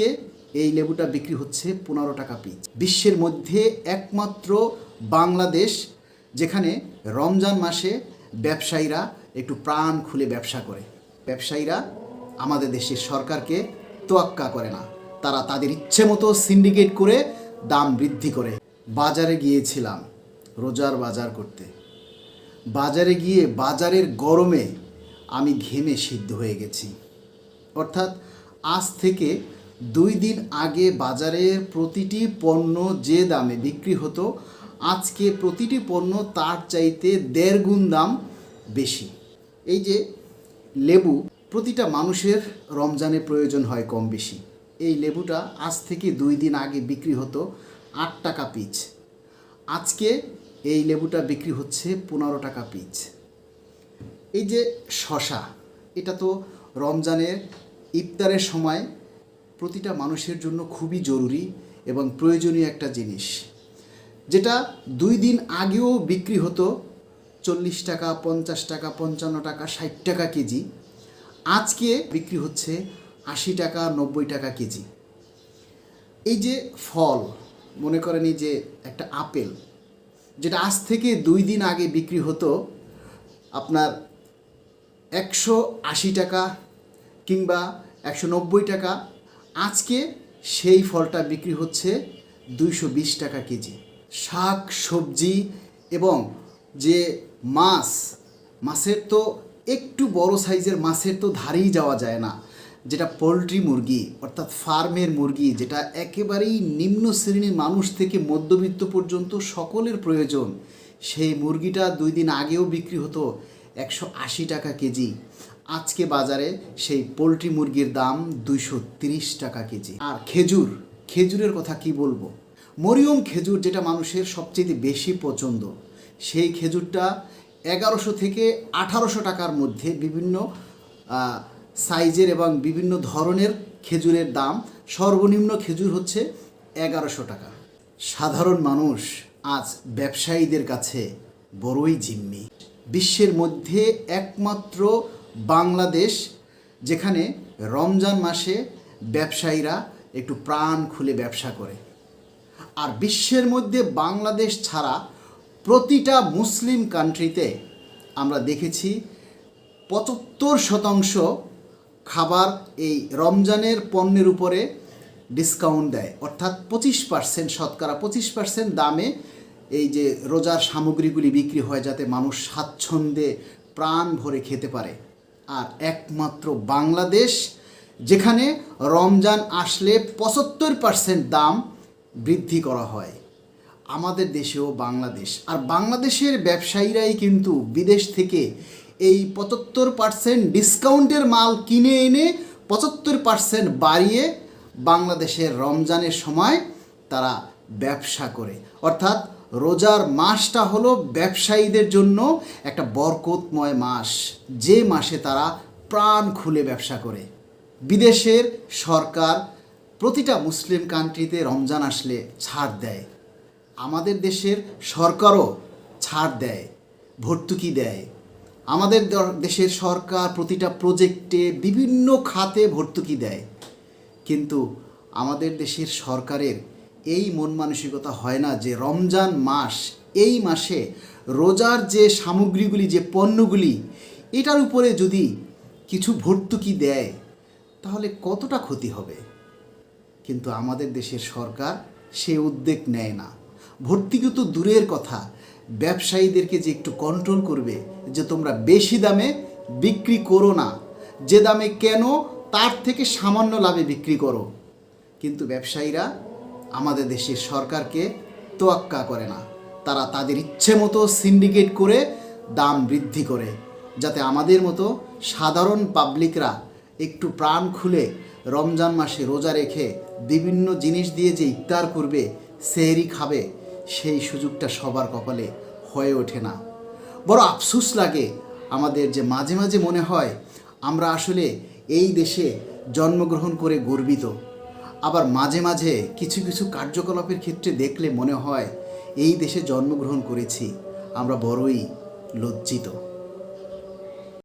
আজকে এই লেবুটা বিক্রি হচ্ছে পনেরো টাকা পিস। বিশ্বের মধ্যে একমাত্র বাংলাদেশ যেখানে রমজান মাসে ব্যবসায়ীরা একটু প্রাণ খুলে ব্যবসা করে। ব্যবসায়ীরা আমাদের দেশের সরকারকে তোয়াক্কা করে না। তারা তাদের ইচ্ছে মতো সিন্ডিকেট করে দাম বৃদ্ধি করে। বাজারে গিয়েছিলাম রোজার বাজার করতে। বাজারে গিয়ে বাজারের গরমে আমি ঘেমে সিদ্ধ হয়ে গেছি। অর্থাৎ আজ থেকে দুই দিন আগে বাজারের প্রতিটি পণ্য যে দামে বিক্রি হতো, আজকে প্রতিটি পণ্য তার চাইতে দেড় গুণ দাম বেশি। এই যে লেবু, প্রতিটা মানুষের রমজানে প্রয়োজন হয় কম বেশি। এই লেবুটা আজ থেকে দুই দিন আগে বিক্রি হতো আট টাকা পিচ। আজকে এই লেবুটা বিক্রি হচ্ছে পনেরো টাকা পিচ। এই যে শশা এটা তো রমজানের ইফতারের সময় প্রতিটা মানুষের জন্য খুবই জরুরি এবং প্রয়োজনীয় একটা জিনিস, যেটা দুই দিন আগেও বিক্রি হতো চল্লিশ টাকা, পঞ্চাশ টাকা, পঞ্চান্ন টাকা, ষাট টাকা কেজি। আজকে বিক্রি হচ্ছে আশি টাকা, নব্বই টাকা কেজি। এই যে ফল, মনে করেন এই যে একটা আপেল, যেটা আজ থেকে দুই দিন আগে বিক্রি হতো আপনার একশো আশি টাকা কিংবা একশো নব্বই টাকা আজকে সেই ফলটা বিক্রি হচ্ছে দুইশো বিশ টাকা কেজি। শাক, সবজি এবং যে মাছ, মাছের তো একটু বড় সাইজের মাছের তো ধারেই যাওয়া যায় না। যেটা পোলট্রি মুরগি, অর্থাৎ ফার্মের মুরগি, যেটা একেবারেই নিম্ন শ্রেণির মানুষ থেকে মধ্যবিত্ত পর্যন্ত সকলের প্রয়োজন, সেই মুরগিটা দুই দিন আগেও বিক্রি হতো একশো আশি টাকা কেজি। আজকে বাজারে সেই পোলট্রি মুরগির দাম দুইশো টাকা কেজি। আর খেজুর, খেজুরের কথা কি বলব? মরিয়ম খেজুর যেটা মানুষের সবচেয়ে বেশি পছন্দ, সেই খেজুরটা এগারোশো থেকে আঠারোশো টাকার মধ্যে বিভিন্ন সাইজের এবং বিভিন্ন ধরনের খেজুরের দাম, সর্বনিম্ন খেজুর হচ্ছে এগারোশো টাকা। সাধারণ মানুষ আজ ব্যবসায়ীদের কাছে বড়ই জিম্মি। বিশ্বের মধ্যে একমাত্র বাংলাদেশ, যেখানে রমজান মাসে ব্যবসায়ীরা একটু প্রাণ খুলে ব্যবসা করে। আর বিশ্বের মধ্যে বাংলাদেশ ছাড়া প্রতিটা মুসলিম কান্ট্রিতে আমরা দেখেছি পঁচাত্তর শতাংশ খাবার এই রমজানের পণ্যের উপরে ডিসকাউন্ট দেয়। অর্থাৎ পঁচিশ পার্সেন্ট শতকরা পঁচিশ পার্সেন্ট দামে এই যে রোজার সামগ্রীগুলি বিক্রি হয়, যাতে মানুষ স্বাচ্ছন্দ্যে প্রাণ ভরে খেতে পারে। আর একমাত্র বাংলাদেশ, যেখানে রমজান আসলে পঁচাত্তর পার্সেন্ট দাম বৃদ্ধি করা হয়। আমাদের দেশেও বাংলাদেশ। আর বাংলাদেশের ব্যবসায়ীরাই কিন্তু বিদেশ থেকে এই পঁচাত্তর পার্সেন্ট ডিসকাউন্টের মাল কিনে এনে পঁচাত্তর পার্সেন্ট বাড়িয়ে বাংলাদেশের রমজানের সময় তারা ব্যবসা করে। অর্থাৎ রোজার মাসটা হলো ব্যবসায়ীদের জন্য একটা বরকতময় মাস। যে মাসে তারা প্রাণ খুলে ব্যবসা করে। বিদেশের সরকার প্রতিটা মুসলিম কান্ট্রিতে রমজান আসলে ছাড় দেয়। আমাদের দেশের সরকারও ছাড় দেয়, ভর্তুকি দেয়। আমাদের দেশের সরকার প্রতিটা প্রজেক্টে বিভিন্ন খাতে ভর্তুকি দেয়। কিন্তু আমাদের দেশের সরকারের এই মন মানসিকতা হয় না যে রমজান মাস, এই মাসে রোজার যে সামগ্রীগুলি, যে পণ্যগুলি, এটার উপরে যদি কিছু ভর্তুকি দেয়, তাহলে কতটা ক্ষতি হবে? কিন্তু আমাদের দেশের সরকার সে উদ্যোগ নেয় না। ভর্তুকি তো দূরের কথা। ব্যবসায়ীদেরকে যে একটু কন্ট্রোল করবে যে তোমরা বেশি দামে বিক্রি করো না, যে দামে কেন তার থেকে সামান্য লাভে বিক্রি করো। কিন্তু ব্যবসায়ীরা আমাদের দেশের সরকারকে তোয়াক্কা করে না। তারা তাদের ইচ্ছে মতো সিন্ডিকেট করে দাম বৃদ্ধি করে, যাতে আমাদের মতো সাধারণ পাবলিকরা একটু প্রাণ খুলে রমজান মাসে রোজা রেখে বিভিন্ন জিনিস দিয়ে যে ইফতার করবে, সেহরি খাবে, সেই সুযোগটা সবার কপালে হয়ে ওঠে না। বড় আফসোস লাগে আমাদের যে মাঝে মাঝে মনে হয় আমরা আসলে এই দেশে জন্মগ্রহণ করে গর্বিত। আবার মাঝে মাঝে কিছু কিছু কার্যকলাপের ক্ষেত্রে দেখলে মনে হয়, এই দেশে জন্মগ্রহণ করেছি, আমরা বড়ই লজ্জিত।